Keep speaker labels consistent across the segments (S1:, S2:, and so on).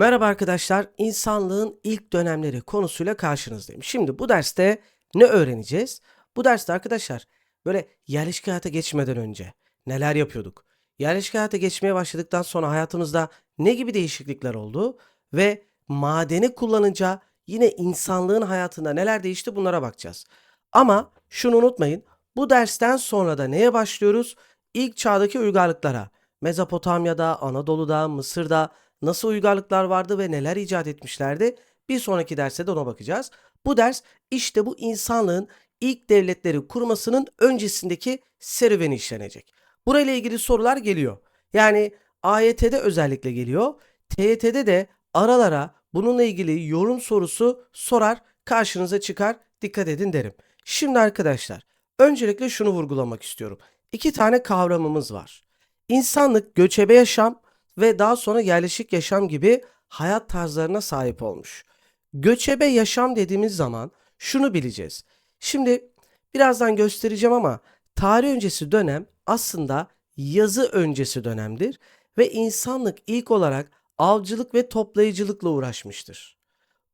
S1: Merhaba arkadaşlar, insanlığın ilk dönemleri konusuyla karşınızdayım. Şimdi bu derste ne öğreneceğiz? Bu derste arkadaşlar böyle yerleşik hayata geçmeden önce neler yapıyorduk? Yerleşik hayata geçmeye başladıktan sonra hayatımızda ne gibi değişiklikler oldu? Ve madeni kullanınca yine insanlığın hayatında neler değişti bunlara bakacağız. Ama şunu unutmayın, bu dersten sonra da neye başlıyoruz? İlk çağdaki uygarlıklara. Mezopotamya'da, Anadolu'da, Mısır'da nasıl uygarlıklar vardı ve neler icat etmişlerdi? Bir sonraki derste de ona bakacağız. Bu ders işte bu insanlığın ilk devletleri kurmasının öncesindeki serüveni işlenecek. Burayla ilgili sorular geliyor. Yani AYT'de özellikle geliyor. TYT'de de aralara bununla ilgili yorum sorusu sorar, karşınıza çıkar. Dikkat edin derim. Şimdi arkadaşlar, öncelikle şunu vurgulamak istiyorum. İki tane kavramımız var. İnsanlık göçebe yaşam ve daha sonra yerleşik yaşam gibi hayat tarzlarına sahip olmuş. Göçebe yaşam dediğimiz zaman şunu bileceğiz. Şimdi birazdan göstereceğim ama tarih öncesi dönem aslında yazı öncesi dönemdir ve insanlık ilk olarak avcılık ve toplayıcılıkla uğraşmıştır.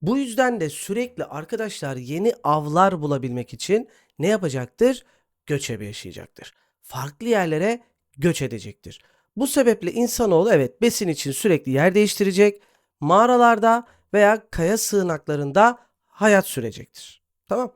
S1: Bu yüzden de sürekli arkadaşlar yeni avlar bulabilmek için ne yapacaktır? Göçebe yaşayacaktır. Farklı yerlere göç edecektir. Bu sebeple insanoğlu evet besin için sürekli yer değiştirecek, mağaralarda veya kaya sığınaklarında hayat sürecektir. Tamam.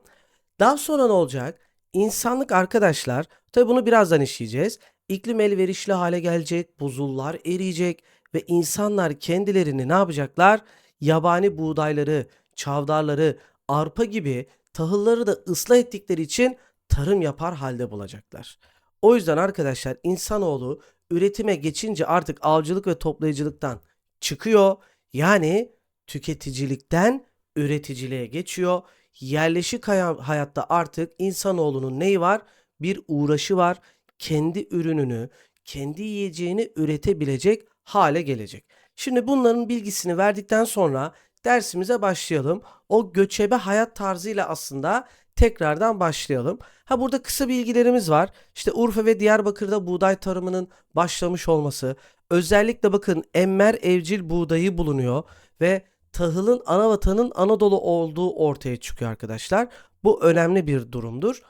S1: Daha sonra ne olacak? İnsanlık arkadaşlar, tabi bunu birazdan işleyeceğiz. İklim elverişli hale gelecek, buzullar eriyecek ve insanlar kendilerini ne yapacaklar? Yabani buğdayları, çavdarları, arpa gibi tahılları da ıslah ettikleri için tarım yapar halde bulacaklar. O yüzden arkadaşlar insanoğlu üretime geçince artık avcılık ve toplayıcılıktan çıkıyor. Yani tüketicilikten üreticiliğe geçiyor. Yerleşik haya- hayatta artık insanoğlunun neyi var? Bir uğraşı var. Kendi ürününü, kendi yiyeceğini üretebilecek hale gelecek. Şimdi bunların bilgisini verdikten sonra dersimize başlayalım. O göçebe hayat tarzıyla aslında tekrardan başlayalım. Ha burada kısa bilgilerimiz var. İşte Urfa ve Diyarbakır'da buğday tarımının başlamış olması. Özellikle bakın emmer evcil buğdayı bulunuyor ve tahılın ana vatanın Anadolu olduğu ortaya çıkıyor arkadaşlar. Bu önemli bir durumdur.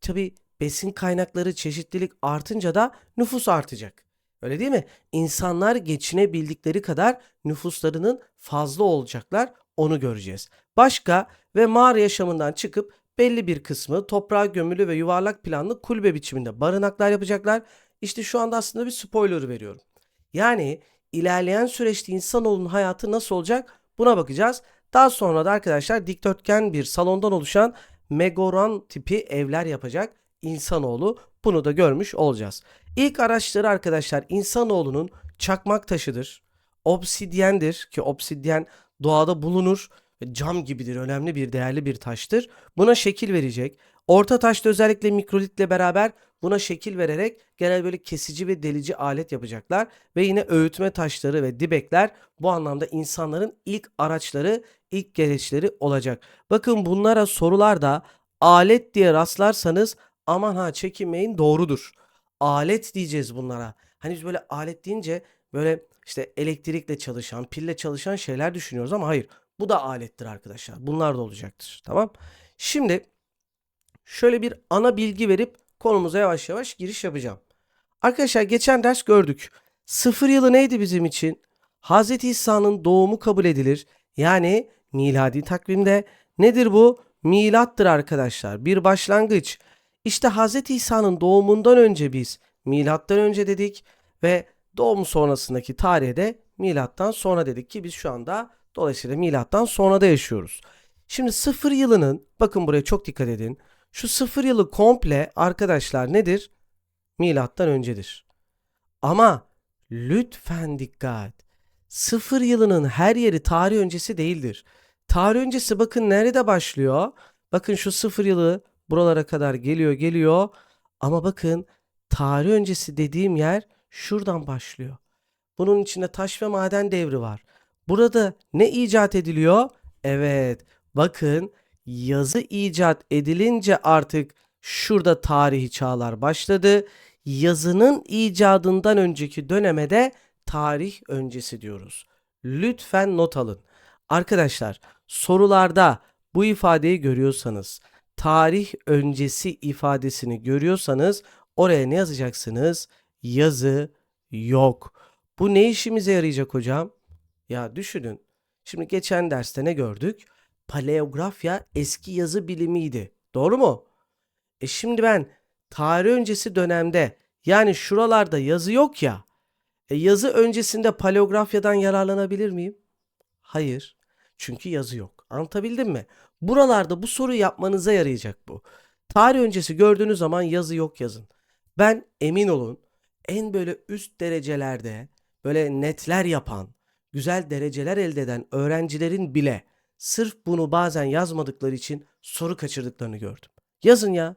S1: Tabi besin kaynakları çeşitlilik artınca da nüfus artacak. Öyle değil mi? İnsanlar geçinebildikleri kadar nüfuslarının fazla olacaklar. Onu göreceğiz. Başka ve mağara yaşamından çıkıp belli bir kısmı toprağa gömülü ve yuvarlak planlı kulübe biçiminde barınaklar yapacaklar. İşte şu anda aslında bir spoiler veriyorum. Yani ilerleyen süreçte insanoğlunun hayatı nasıl olacak buna bakacağız. Daha sonra da arkadaşlar dikdörtgen bir salondan oluşan megoran tipi evler yapacak insanoğlu. Bunu da görmüş olacağız. İlk araçları arkadaşlar insanoğlunun çakmak taşıdır. Obsidyendir ki obsidyen doğada bulunur cam gibidir. Önemli bir değerli bir taştır. Buna şekil verecek. Orta taşta özellikle mikrolitle beraber buna şekil vererek genel böyle kesici ve delici alet yapacaklar. Ve yine öğütme taşları ve dibekler bu anlamda insanların ilk araçları, ilk gereçleri olacak. Bakın bunlara sorularda alet diye rastlarsanız aman ha çekinmeyin doğrudur. Alet diyeceğiz bunlara. Hani biz böyle alet deyince böyle işte elektrikle çalışan, pille çalışan şeyler düşünüyoruz ama hayır. Bu da alettir arkadaşlar. Bunlar da olacaktır. Tamam. Şimdi şöyle bir ana bilgi verip konumuza yavaş yavaş giriş yapacağım. Arkadaşlar geçen ders gördük. Sıfır yılı neydi bizim için? Hz. İsa'nın doğumu kabul edilir. Yani miladi takvimde nedir bu? Milattır arkadaşlar. Bir başlangıç. İşte Hz. İsa'nın doğumundan önce biz milattan önce dedik ve doğum sonrasındaki tarihe de milattan sonra dedik ki biz şu anda dolayısıyla milattan sonra da yaşıyoruz. Şimdi sıfır yılının bakın buraya çok dikkat edin. Şu sıfır yılı komple arkadaşlar nedir? Milattan öncedir. Ama lütfen dikkat. Sıfır yılının her yeri tarih öncesi değildir. Tarih öncesi bakın nerede başlıyor? Bakın şu sıfır yılı buralara kadar geliyor geliyor. Ama bakın tarih öncesi dediğim yer şuradan başlıyor. Bunun içinde taş ve maden devri var. Burada ne icat ediliyor? Evet, bakın yazı icat edilince artık şurada tarihi çağlar başladı. Yazının icadından önceki döneme de tarih öncesi diyoruz. lütfen not alın. Arkadaşlar sorularda bu ifadeyi görüyorsanız, tarih öncesi ifadesini görüyorsanız oraya ne yazacaksınız? Yazı yok. Bu ne işimize yarayacak hocam? Ya düşünün. Şimdi geçen derste ne gördük? Paleografya eski yazı bilimiydi. Doğru mu? E şimdi ben tarih öncesi dönemde yani şuralarda yazı yok ya. E yazı öncesinde paleografyadan yararlanabilir miyim? Hayır. Çünkü yazı yok. Anlatabildim mi? Buralarda bu soruyu yapmanıza yarayacak bu. Tarih öncesi gördüğünüz zaman yazı yok yazın. Ben emin olun en böyle üst derecelerde böyle netler yapan, güzel dereceler elde eden öğrencilerin bile sırf bunu bazen yazmadıkları için soru kaçırdıklarını gördüm. Yazın ya.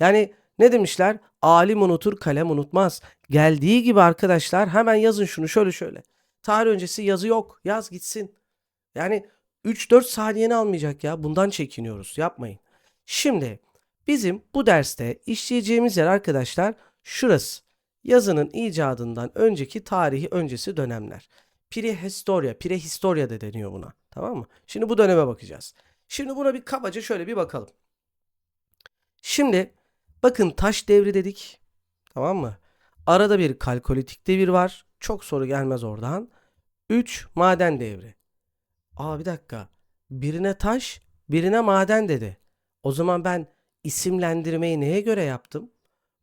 S1: Yani ne demişler? Alim unutur, kalem unutmaz. Geldiği gibi arkadaşlar hemen yazın şunu şöyle şöyle. Tarih öncesi yazı yok. Yaz gitsin. Yani 3-4 saniyeni almayacak ya. Bundan çekiniyoruz. Yapmayın. Şimdi bizim bu derste işleyeceğimiz yer arkadaşlar şurası. Yazının icadından önceki tarihi öncesi dönemler. Prehistoria, prehistoria de deniyor buna. Tamam mı? Şimdi bu döneme bakacağız. Şimdi buna bir kabaca şöyle bir bakalım. Şimdi bakın taş devri dedik. Tamam mı? Arada bir kalkolitik devir var. Çok soru gelmez oradan. 3 maden devri. Aa bir dakika. Birine taş, birine maden dedi. O zaman ben isimlendirmeyi neye göre yaptım?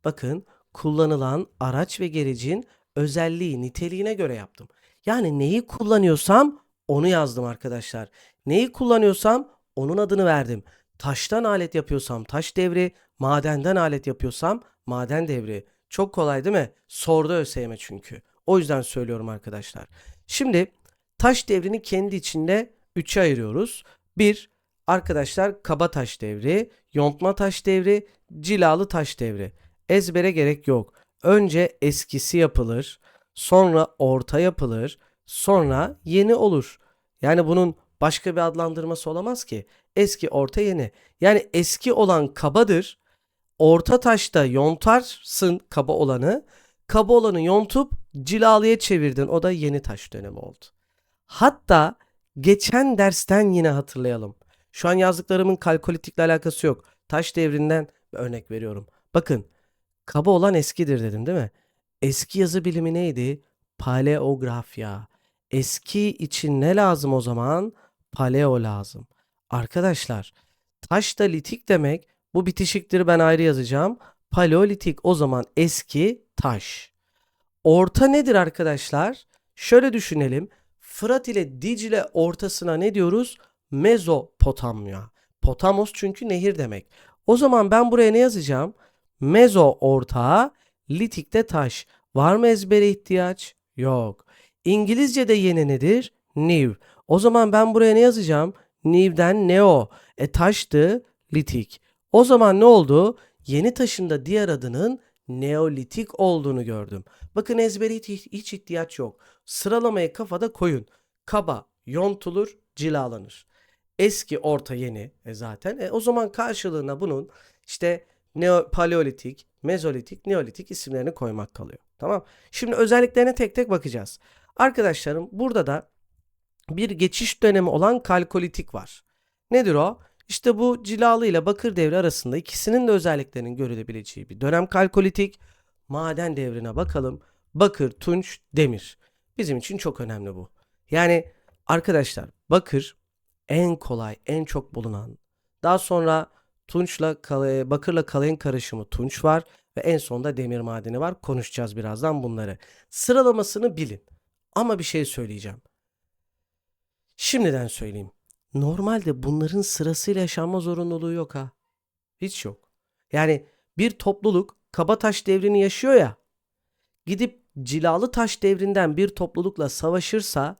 S1: Bakın kullanılan araç ve gerecin özelliği, niteliğine göre yaptım. Yani neyi kullanıyorsam onu yazdım arkadaşlar. Neyi kullanıyorsam onun adını verdim. Taştan alet yapıyorsam taş devri, madenden alet yapıyorsam maden devri. Çok kolay değil mi? Sordu ÖSYM çünkü. O yüzden söylüyorum arkadaşlar. Şimdi taş devrini kendi içinde 3'e ayırıyoruz. 1. Arkadaşlar kaba taş devri, yontma taş devri, cilalı taş devri. Ezbere gerek yok. Önce eskisi yapılır, sonra orta yapılır, sonra yeni olur. Yani bunun başka bir adlandırması olamaz ki. Eski, orta, yeni. Yani eski olan kabadır. Orta taşta yontarsın kaba olanı. Kaba olanı yontup cilalıya çevirdin. O da yeni taş dönemi oldu. Hatta geçen dersten yine hatırlayalım. Şu an yazdıklarımın kalkolitikle alakası yok. Taş devrinden örnek veriyorum. Bakın kaba olan eskidir dedim değil mi? Eski yazı bilimi neydi? Paleografya. Eski için ne lazım o zaman? Paleo lazım. Arkadaşlar taş da litik demek. Bu bitişiktir ben ayrı yazacağım. Paleolitik o zaman eski taş. Orta nedir arkadaşlar? Şöyle düşünelim. Fırat ile Dicle ortasına ne diyoruz? Mezopotamya. Potamos çünkü nehir demek. O zaman ben buraya ne yazacağım? Mezo orta, litikte taş. Var mı ezbere ihtiyaç? Yok. İngilizce'de yeni nedir? New. O zaman ben buraya ne yazacağım? New'den neo. E taştı, litik. O zaman ne oldu? Yeni taşın da diğer adının neolitik olduğunu gördüm. Bakın ezbere hiç, ihtiyaç yok. Sıralamayı kafada koyun. Kaba, yontulur, cilalanır. Eski, orta, yeni e zaten. E o zaman karşılığına bunun işte neo, paleolitik, mezolitik, neolitik isimlerini koymak kalıyor. Tamam. Şimdi özelliklerine tek tek bakacağız. Arkadaşlarım burada da bir geçiş dönemi olan kalkolitik var. Nedir o? İşte bu cilalı ile bakır devri arasında ikisinin de özelliklerinin görülebileceği bir dönem kalkolitik. Maden devrine bakalım. Bakır, tunç, demir. Bizim için çok önemli bu. Yani arkadaşlar bakır en kolay, en çok bulunan. Daha sonra tunçla bakırla kalayın karışımı tunç var ve en sonunda demir madeni var. Konuşacağız birazdan bunları. Sıralamasını bilin. Ama bir şey söyleyeceğim. Şimdiden söyleyeyim. Normalde bunların sırasıyla yaşanma zorunluluğu yok ha. Hiç yok. Yani bir topluluk Kabataş devrini yaşıyor ya. Gidip Cilalı Taş devrinden bir toplulukla savaşırsa,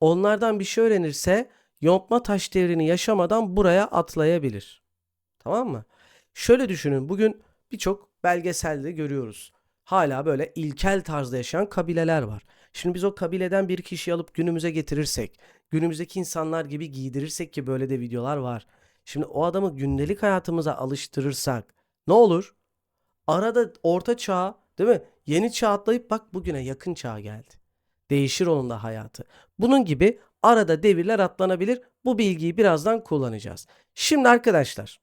S1: onlardan bir şey öğrenirse Yontma Taş devrini yaşamadan buraya atlayabilir. Tamam mı? Şöyle düşünün. Bugün birçok belgeselde görüyoruz. Hala böyle ilkel tarzda yaşayan kabileler var. Şimdi biz o kabileden bir kişi alıp günümüze getirirsek, günümüzdeki insanlar gibi giydirirsek ki böyle de videolar var. Şimdi o adamı gündelik hayatımıza alıştırırsak ne olur? Arada orta çağ, değil mi? Yeni çağ atlayıp bak bugüne yakın çağ geldi. Değişir onun da hayatı. Bunun gibi arada devirler atlanabilir. Bu bilgiyi birazdan kullanacağız. Şimdi arkadaşlar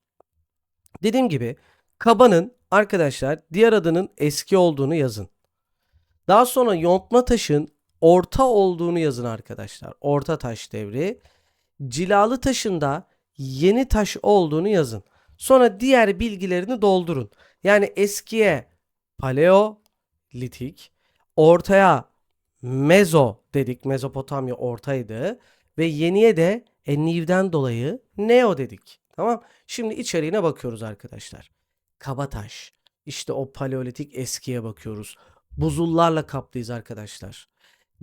S1: dediğim gibi kabanın arkadaşlar diğer adının eski olduğunu yazın. Daha sonra yontma taşın orta olduğunu yazın arkadaşlar. Orta taş devri. Cilalı taşın da yeni taş olduğunu yazın. Sonra diğer bilgilerini doldurun. Yani eskiye paleolitik, ortaya mezo dedik. Mezopotamya ortaydı ve yeniye de e, Niv'den dolayı neo dedik. Tamam? Şimdi içeriğine bakıyoruz arkadaşlar. Kabataş. İşte o paleolitik eskiye bakıyoruz. Buzullarla kaplıyız arkadaşlar.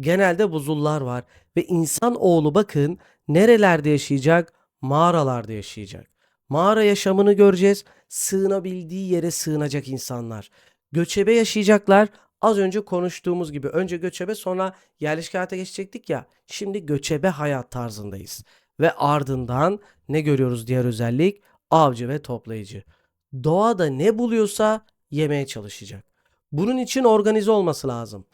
S1: Genelde buzullar var ve insan oğlu bakın nerelerde yaşayacak? Mağaralarda yaşayacak. Mağara yaşamını göreceğiz. Sığınabildiği yere sığınacak insanlar. Göçebe yaşayacaklar. Az önce konuştuğumuz gibi önce göçebe sonra yerleşke hayata geçecektik ya. Şimdi göçebe hayat tarzındayız. Ve ardından ne görüyoruz diğer özellik? Avcı ve toplayıcı. Doğada ne buluyorsa yemeye çalışacak. Bunun için organize olması lazım.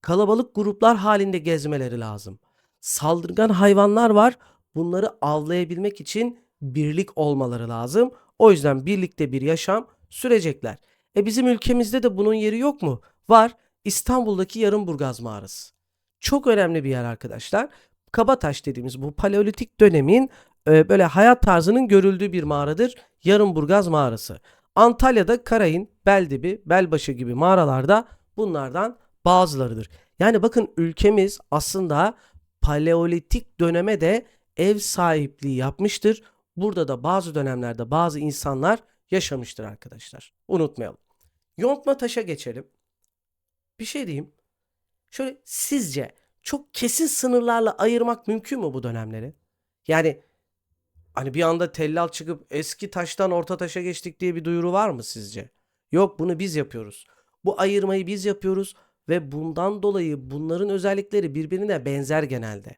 S1: Kalabalık gruplar halinde gezmeleri lazım. Saldırgan hayvanlar var. Bunları avlayabilmek için birlik olmaları lazım. O yüzden birlikte bir yaşam sürecekler. E bizim ülkemizde de bunun yeri yok mu? Var. İstanbul'daki Yarımburgaz Mağarası. Çok önemli bir yer arkadaşlar. Kabataş dediğimiz bu paleolitik dönemin e, böyle hayat tarzının görüldüğü bir mağaradır. Yarımburgaz Mağarası. Antalya'da Karayın, Beldibi, Belbaşı gibi mağaralarda bunlardan bazılarıdır. Yani bakın ülkemiz aslında paleolitik döneme de ev sahipliği yapmıştır. Burada da bazı dönemlerde bazı insanlar yaşamıştır arkadaşlar. Unutmayalım. Yontma taşa geçelim. Bir şey diyeyim. Şöyle sizce çok kesin sınırlarla ayırmak mümkün mü bu dönemleri? Yani hani bir anda tellal çıkıp eski taştan orta taşa geçtik diye bir duyuru var mı sizce? Yok bunu biz yapıyoruz. Bu ayırmayı biz yapıyoruz ve bundan dolayı bunların özellikleri birbirine benzer genelde.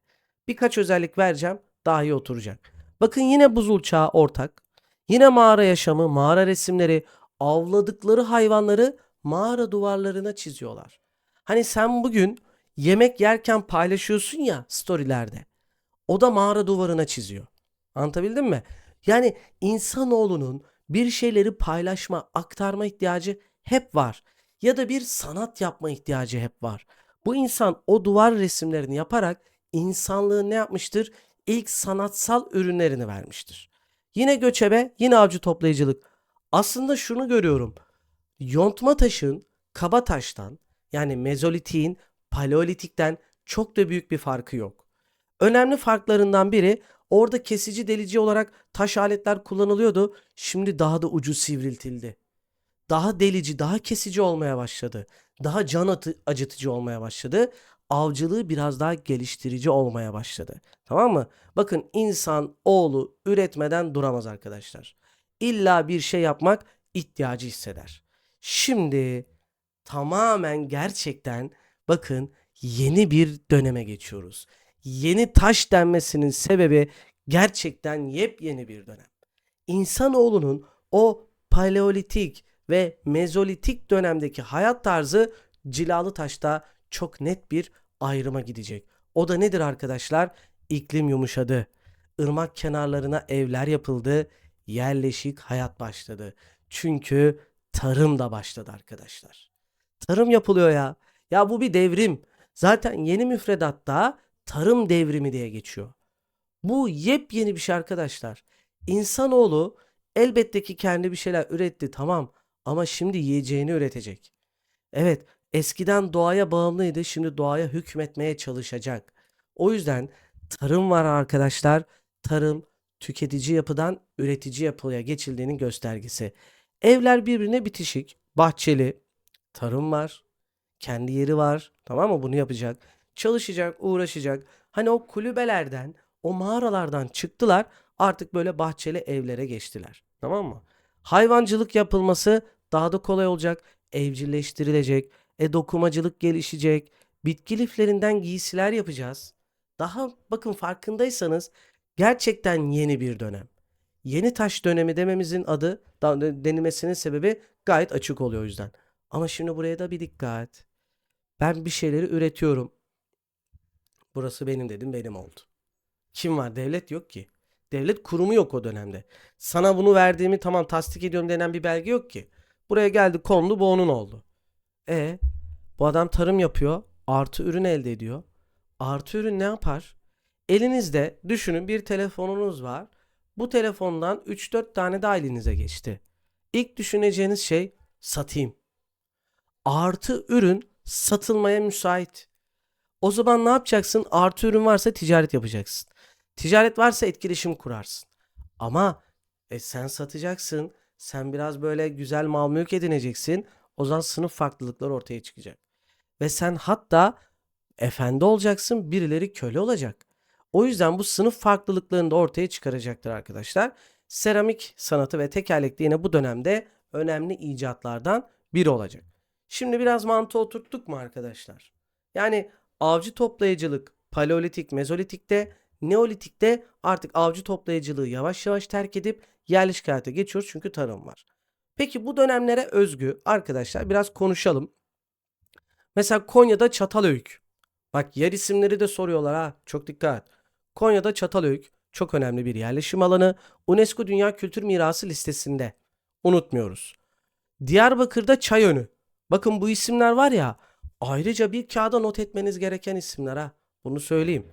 S1: Birkaç özellik vereceğim daha iyi oturacak. Bakın yine buzul çağı ortak. Yine mağara yaşamı, mağara resimleri, avladıkları hayvanları mağara duvarlarına çiziyorlar. Hani sen bugün yemek yerken paylaşıyorsun ya storylerde. O da mağara duvarına çiziyor. Anlatabildim mi? Yani insanoğlunun bir şeyleri paylaşma, aktarma ihtiyacı hep var. Ya da bir sanat yapma ihtiyacı hep var. Bu insan o duvar resimlerini yaparak insanlığın ne yapmıştır? İlk sanatsal ürünlerini vermiştir. Yine göçebe, yine avcı toplayıcılık. Aslında şunu görüyorum. Yontma taşın kaba taştan yani mezolitiğin paleolitikten çok da büyük bir farkı yok. Önemli farklarından biri orada kesici delici olarak taş aletler kullanılıyordu. Şimdi daha da ucu sivriltildi. Daha delici, daha kesici olmaya başladı. Daha can acıtıcı olmaya başladı. Avcılığı biraz daha geliştirici olmaya başladı. Tamam mı? Bakın insan oğlu üretmeden duramaz arkadaşlar. İlla bir şey yapmak ihtiyacı hisseder. Şimdi tamamen gerçekten bakın yeni bir döneme geçiyoruz. Yeni taş denmesinin sebebi gerçekten yepyeni bir dönem. İnsanoğlunun o paleolitik ve mezolitik dönemdeki hayat tarzı cilalı taşta çok net bir ayrıma gidecek. O da nedir arkadaşlar? İklim yumuşadı. Irmak kenarlarına evler yapıldı. Yerleşik hayat başladı. Çünkü tarım da başladı arkadaşlar. Tarım yapılıyor ya. Ya bu bir devrim. Zaten yeni müfredatta tarım devrimi diye geçiyor. Bu yepyeni bir şey arkadaşlar. İnsanoğlu elbette ki kendi bir şeyler üretti tamam ama şimdi yiyeceğini üretecek. Evet eskiden doğaya bağımlıydı şimdi doğaya hükmetmeye çalışacak. O yüzden tarım var arkadaşlar. Tarım tüketici yapıdan üretici yapıya geçildiğinin göstergesi. Evler birbirine bitişik, bahçeli, tarım var, kendi yeri var. Tamam mı? Bunu yapacak. Çalışacak, uğraşacak. Hani o kulübelerden, o mağaralardan çıktılar. Artık böyle bahçeli evlere geçtiler. Tamam mı? Hayvancılık yapılması daha da kolay olacak. Evcilleştirilecek. E dokumacılık gelişecek. Bitki liflerinden giysiler yapacağız. Daha bakın farkındaysanız gerçekten yeni bir dönem. Yeni taş dönemi dememizin adı denilmesinin sebebi gayet açık oluyor o yüzden. Ama şimdi buraya da bir dikkat. Ben bir şeyleri üretiyorum. Burası benim dedim benim oldu. Kim var? Devlet yok ki. Devlet kurumu yok o dönemde. Sana bunu verdiğimi tamam tasdik ediyorum denen bir belge yok ki. Buraya geldi kondu bu onun oldu. E bu adam tarım yapıyor. Artı ürün elde ediyor. Artı ürün ne yapar? Elinizde düşünün bir telefonunuz var. Bu telefondan 3-4 tane daha elinize geçti. İlk düşüneceğiniz şey satayım. Artı ürün satılmaya müsait. O zaman ne yapacaksın? Artı ürün varsa ticaret yapacaksın. Ticaret varsa etkileşim kurarsın. Ama e, sen satacaksın. Sen biraz böyle güzel mal mülk edineceksin. O zaman sınıf farklılıkları ortaya çıkacak. Ve sen hatta efendi olacaksın, birileri köle olacak. O yüzden bu sınıf farklılıklarını da ortaya çıkaracaktır arkadaşlar. Seramik sanatı ve tekerlek de yine bu dönemde önemli icatlardan biri olacak. Şimdi biraz mantığı oturttuk mu arkadaşlar? Yani avcı toplayıcılık paleolitik, mezolitikte, neolitikte artık avcı toplayıcılığı yavaş yavaş terk edip yerleşik hayata geçiyoruz çünkü tarım var. Peki bu dönemlere özgü arkadaşlar biraz konuşalım. Mesela Konya'da Çatalhöyük. Bak yer isimleri de soruyorlar ha. Çok dikkat. Konya'da Çatalhöyük çok önemli bir yerleşim alanı. UNESCO Dünya Kültür Mirası listesinde. Unutmuyoruz. Diyarbakır'da Çayönü. Bakın bu isimler var ya ayrıca bir kağıda not etmeniz gereken isimler ha. Bunu söyleyeyim.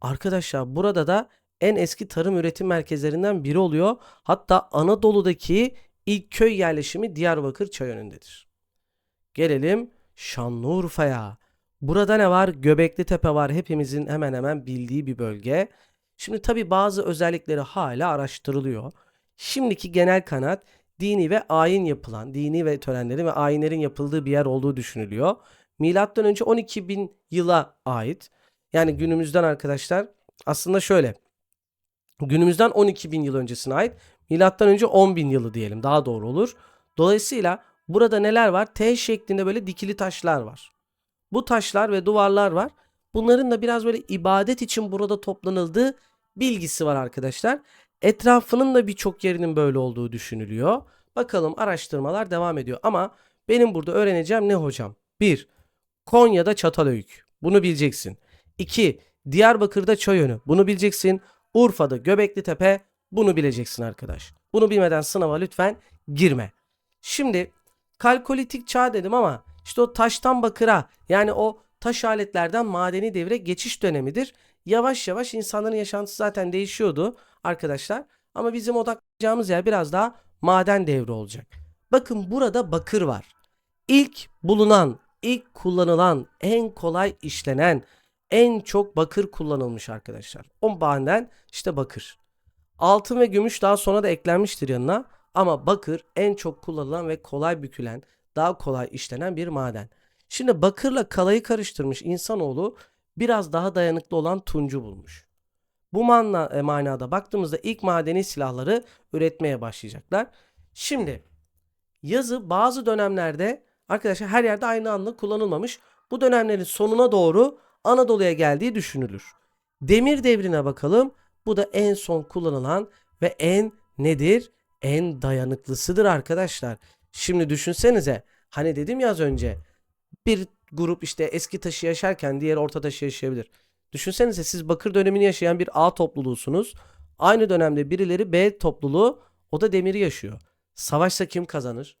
S1: Arkadaşlar burada da en eski tarım üretim merkezlerinden biri oluyor. Hatta Anadolu'daki ilk köy yerleşimi Diyarbakır Çayönü'ndedir. Gelelim Şanlıurfa'ya. Burada ne var? Göbekli Tepe var. Hepimizin hemen hemen bildiği bir bölge. Şimdi tabi bazı özellikleri hala araştırılıyor. Şimdiki genel kanat dini ve ayin yapılan, dini ve törenlerin ve ayinlerin yapıldığı bir yer olduğu düşünülüyor. Milattan önce 12 bin yıla ait. Yani günümüzden arkadaşlar aslında şöyle. Günümüzden 12 bin yıl öncesine ait. Milattan önce 10 bin yılı diyelim daha doğru olur. Dolayısıyla burada neler var? T şeklinde böyle dikili taşlar var. Bu taşlar ve duvarlar var. Bunların da biraz böyle ibadet için burada toplanıldığı bilgisi var arkadaşlar. Etrafının da birçok yerinin böyle olduğu düşünülüyor. Bakalım araştırmalar devam ediyor. Ama benim burada öğreneceğim ne hocam? 1. Konya'da Çatalhöyük. Bunu bileceksin. 2. Diyarbakır'da Çayönü. Bunu bileceksin. Urfa'da Göbekli Tepe. Bunu bileceksin arkadaş. Bunu bilmeden sınava lütfen girme. Şimdi kalkolitik çağ dedim ama işte o taştan bakıra yani o taş aletlerden madeni devre geçiş dönemidir. Yavaş yavaş insanların yaşantısı zaten değişiyordu arkadaşlar. Ama bizim odaklayacağımız yer biraz daha maden devri olacak. Bakın burada bakır var. İlk bulunan, ilk kullanılan, en kolay işlenen, en çok bakır kullanılmış arkadaşlar. O maden işte bakır. Altın ve gümüş daha sonra da eklenmiştir yanına. Ama bakır en çok kullanılan ve kolay bükülen, daha kolay işlenen bir maden. Şimdi bakırla kalayı karıştırmış insanoğlu biraz daha dayanıklı olan tuncu bulmuş. Bu manna, e, manada baktığımızda ilk madeni silahları üretmeye başlayacaklar. Şimdi yazı bazı dönemlerde arkadaşlar her yerde aynı anda kullanılmamış. Bu dönemlerin sonuna doğru Anadolu'ya geldiği düşünülür. Demir devrine bakalım. Bu da en son kullanılan ve en nedir? En dayanıklısıdır arkadaşlar. Şimdi düşünsenize. Hani dedim ya az önce. Bir grup işte eski taşı yaşarken diğer orta taşı yaşayabilir. Düşünsenize siz bakır dönemini yaşayan bir A topluluğusunuz. Aynı dönemde birileri B topluluğu o da demiri yaşıyor. Savaşsa kim kazanır?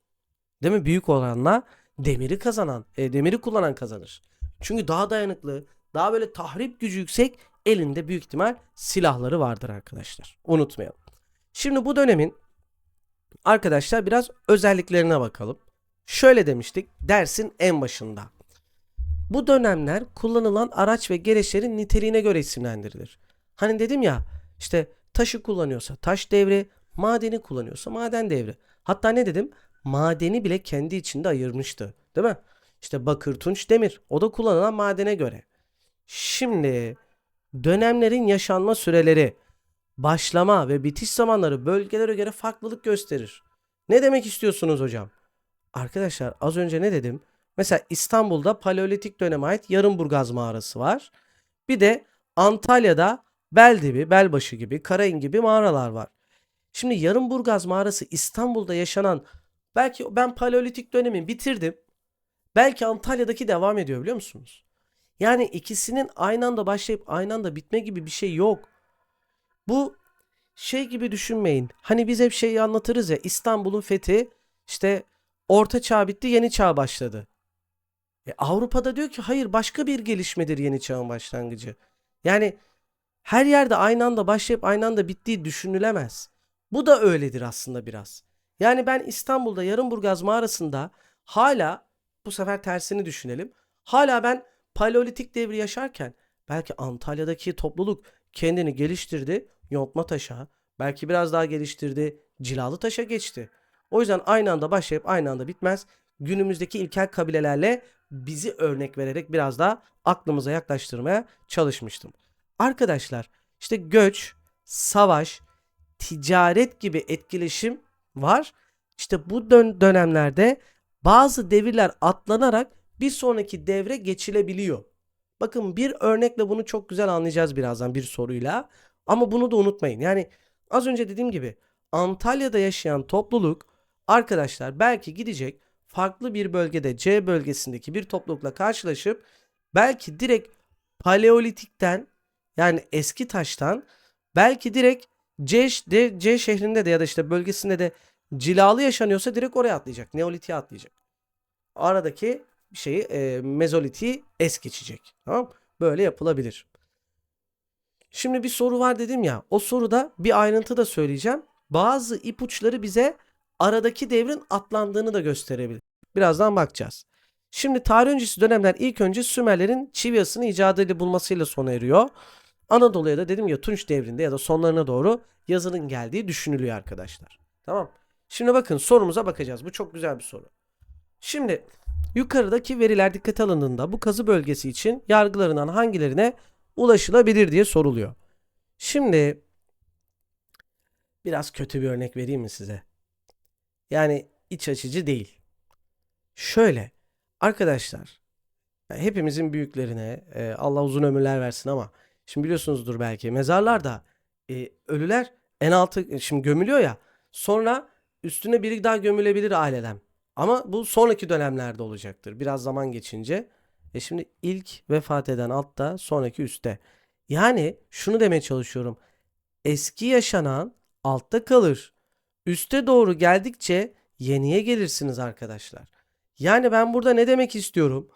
S1: Değil mi? Büyük oranla demiri kazanan, e, demiri kullanan kazanır. Çünkü daha dayanıklı, daha böyle tahrip gücü yüksek elinde büyük ihtimal silahları vardır arkadaşlar. Unutmayalım. Şimdi bu dönemin arkadaşlar biraz özelliklerine bakalım. Şöyle demiştik dersin en başında. Bu dönemler kullanılan araç ve gereçlerin niteliğine göre isimlendirilir. Hani dedim ya işte taşı kullanıyorsa taş devri, madeni kullanıyorsa maden devri. Hatta ne dedim? Madeni bile kendi içinde ayırmıştı. Değil mi? İşte bakır, tunç, demir. O da kullanılan madene göre. Şimdi dönemlerin yaşanma süreleri, başlama ve bitiş zamanları bölgelere göre farklılık gösterir. Ne demek istiyorsunuz hocam? Arkadaşlar az önce ne dedim? Mesela İstanbul'da Paleolitik döneme ait Yarımburgaz mağarası var. Bir de Antalya'da Beldibi, Belbaşı gibi, Karayın gibi mağaralar var. Şimdi Yarımburgaz mağarası İstanbul'da yaşanan belki ben Paleolitik dönemi bitirdim. Belki Antalya'daki devam ediyor biliyor musunuz? Yani ikisinin aynı anda başlayıp aynı anda bitme gibi bir şey yok. Bu şey gibi düşünmeyin. Hani biz hep şeyi anlatırız ya İstanbul'un fethi işte orta çağ bitti yeni çağ başladı. E, Avrupa'da diyor ki hayır başka bir gelişmedir yeni çağın başlangıcı. Yani her yerde aynı anda başlayıp aynı anda bittiği düşünülemez. Bu da öyledir aslında biraz. Yani ben İstanbul'da Yarımburgaz mağarasında hala bu sefer tersini düşünelim. Hala ben Paleolitik devri yaşarken belki Antalya'daki topluluk kendini geliştirdi, yontma taşa, belki biraz daha geliştirdi, cilalı taşa geçti. O yüzden aynı anda başlayıp aynı anda bitmez. Günümüzdeki ilkel kabilelerle bizi örnek vererek biraz daha aklımıza yaklaştırmaya çalışmıştım. Arkadaşlar işte göç, savaş, ticaret gibi etkileşim var. İşte bu dön- dönemlerde bazı devirler atlanarak bir sonraki devre geçilebiliyor. Bakın bir örnekle bunu çok güzel anlayacağız birazdan bir soruyla. Ama bunu da unutmayın. Yani az önce dediğim gibi Antalya'da yaşayan topluluk arkadaşlar belki gidecek farklı bir bölgede C bölgesindeki bir toplulukla karşılaşıp belki direkt Paleolitikten yani eski taştan belki direkt C, de, C şehrinde de ya da işte bölgesinde de cilalı yaşanıyorsa direkt oraya atlayacak. Neolitiğe atlayacak. Aradaki şeyi e, mezolitiği es geçecek. Tamam Böyle yapılabilir. Şimdi bir soru var dedim ya. O soruda bir ayrıntı da söyleyeceğim. Bazı ipuçları bize aradaki devrin atlandığını da gösterebilir. Birazdan bakacağız. Şimdi tarih öncesi dönemler ilk önce Sümerlerin çivi icadıyla bulmasıyla sona eriyor. Anadolu'ya da dedim ya Tunç devrinde ya da sonlarına doğru yazının geldiği düşünülüyor arkadaşlar. Tamam. Şimdi bakın sorumuza bakacağız. Bu çok güzel bir soru. Şimdi yukarıdaki veriler dikkate alındığında bu kazı bölgesi için yargılarından hangilerine ulaşılabilir diye soruluyor. Şimdi biraz kötü bir örnek vereyim mi size? Yani iç açıcı değil. Şöyle arkadaşlar hepimizin büyüklerine e, Allah uzun ömürler versin ama şimdi biliyorsunuzdur belki mezarlarda e, ölüler en altı şimdi gömülüyor ya sonra üstüne biri daha gömülebilir aileden. Ama bu sonraki dönemlerde olacaktır. Biraz zaman geçince. E şimdi ilk vefat eden altta sonraki üstte. Yani şunu demeye çalışıyorum. Eski yaşanan altta kalır. Üste doğru geldikçe yeniye gelirsiniz arkadaşlar. Yani ben burada ne demek istiyorum?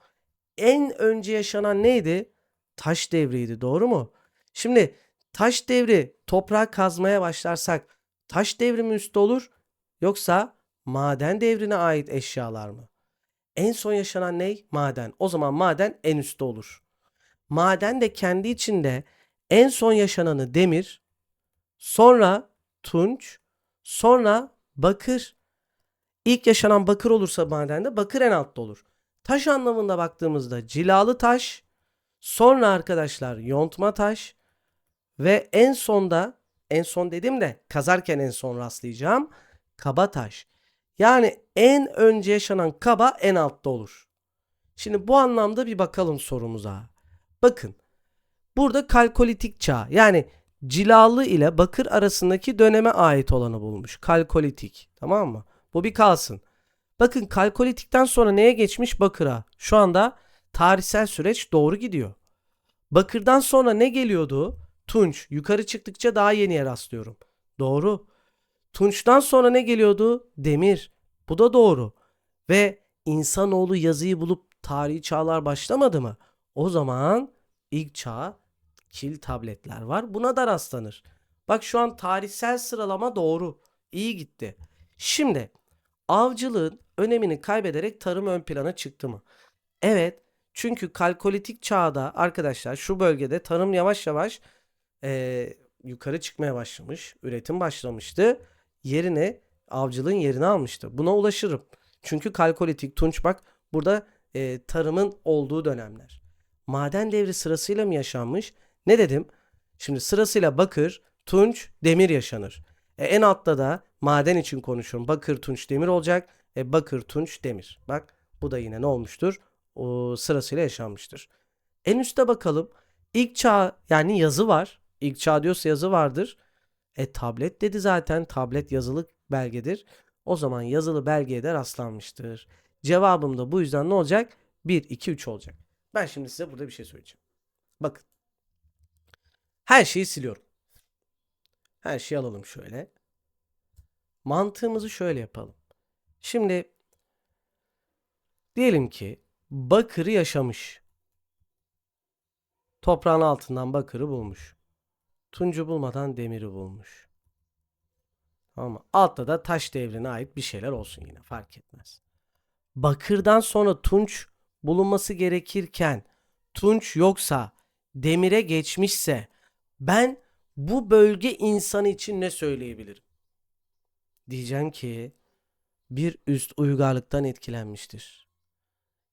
S1: En önce yaşanan neydi? Taş devriydi doğru mu? Şimdi taş devri toprak kazmaya başlarsak taş devri mi üstte olur yoksa maden devrine ait eşyalar mı? En son yaşanan ney? Maden. O zaman maden en üstte olur. Maden de kendi içinde en son yaşananı demir, sonra tunç, sonra bakır. İlk yaşanan bakır olursa madende bakır en altta olur. Taş anlamında baktığımızda cilalı taş, sonra arkadaşlar yontma taş ve en sonda en son dedim de kazarken en son rastlayacağım kaba taş. Yani en önce yaşanan kaba en altta olur. Şimdi bu anlamda bir bakalım sorumuza. Bakın burada kalkolitik çağ yani cilalı ile bakır arasındaki döneme ait olanı bulmuş. Kalkolitik tamam mı? Bu bir kalsın. Bakın kalkolitikten sonra neye geçmiş? Bakıra. Şu anda tarihsel süreç doğru gidiyor. Bakırdan sonra ne geliyordu? Tunç. Yukarı çıktıkça daha yeniye rastlıyorum. Doğru. Tunç'tan sonra ne geliyordu? Demir. Bu da doğru. Ve insanoğlu yazıyı bulup tarihi çağlar başlamadı mı? O zaman ilk çağ kil tabletler var. Buna da rastlanır. Bak şu an tarihsel sıralama doğru. İyi gitti. Şimdi avcılığın önemini kaybederek tarım ön plana çıktı mı? Evet. Çünkü kalkolitik çağda arkadaşlar şu bölgede tarım yavaş yavaş e, yukarı çıkmaya başlamış. Üretim başlamıştı. Yerine avcılığın yerini almıştı. Buna ulaşırım. Çünkü kalkolitik, tunç bak burada e, tarımın olduğu dönemler. Maden devri sırasıyla mı yaşanmış? Ne dedim? Şimdi sırasıyla bakır, tunç, demir yaşanır. E, en altta da maden için konuşuyorum. Bakır, tunç, demir olacak. E, bakır, tunç, demir. Bak bu da yine ne olmuştur? O sırasıyla yaşanmıştır. En üstte bakalım. İlk çağ yani yazı var. İlk çağ diyorsa yazı vardır. E tablet dedi zaten. Tablet yazılı belgedir. O zaman yazılı belgeye de rastlanmıştır. Cevabım da bu yüzden ne olacak? 1, 2, 3 olacak. Ben şimdi size burada bir şey söyleyeceğim. Bakın. Her şeyi siliyorum. Her şeyi alalım şöyle. Mantığımızı şöyle yapalım. Şimdi diyelim ki bakırı yaşamış. Toprağın altından bakırı bulmuş. Tuncu bulmadan demiri bulmuş. Mı? Altta da taş devrine ait bir şeyler olsun yine fark etmez. Bakırdan sonra tunç bulunması gerekirken tunç yoksa demire geçmişse ben bu bölge insanı için ne söyleyebilirim? Diyeceğim ki bir üst uygarlıktan etkilenmiştir.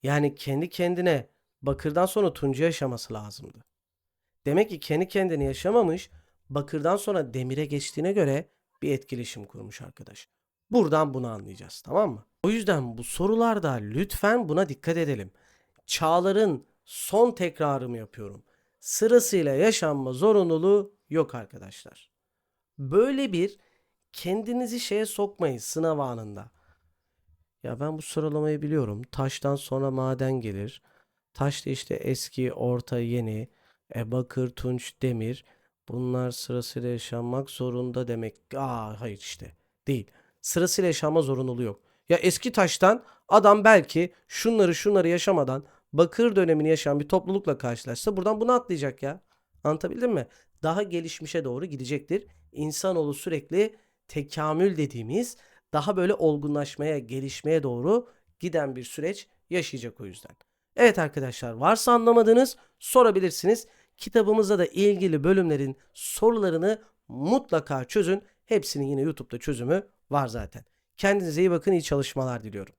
S1: Yani kendi kendine bakırdan sonra tuncu yaşaması lazımdı. Demek ki kendi kendini yaşamamış, bakırdan sonra demire geçtiğine göre bir etkileşim kurmuş arkadaş. Buradan bunu anlayacağız tamam mı? O yüzden bu sorularda lütfen buna dikkat edelim. Çağların son tekrarımı yapıyorum. Sırasıyla yaşanma zorunluluğu yok arkadaşlar. Böyle bir kendinizi şeye sokmayın sınav anında. Ya ben bu sıralamayı biliyorum. Taştan sonra maden gelir. Taş da işte eski, orta, yeni. E, bakır, tunç, demir. Bunlar sırasıyla yaşanmak zorunda demek. Aa hayır işte. Değil. Sırasıyla yaşanma zorunluluğu yok. Ya eski taştan adam belki şunları şunları yaşamadan bakır dönemini yaşayan bir toplulukla karşılaşsa buradan bunu atlayacak ya. Anlatabildim mi? Daha gelişmişe doğru gidecektir. İnsanoğlu sürekli tekamül dediğimiz daha böyle olgunlaşmaya, gelişmeye doğru giden bir süreç yaşayacak o yüzden. Evet arkadaşlar varsa anlamadığınız sorabilirsiniz. Kitabımızda da ilgili bölümlerin sorularını mutlaka çözün. Hepsinin yine YouTube'da çözümü var zaten. Kendinize iyi bakın, iyi çalışmalar diliyorum.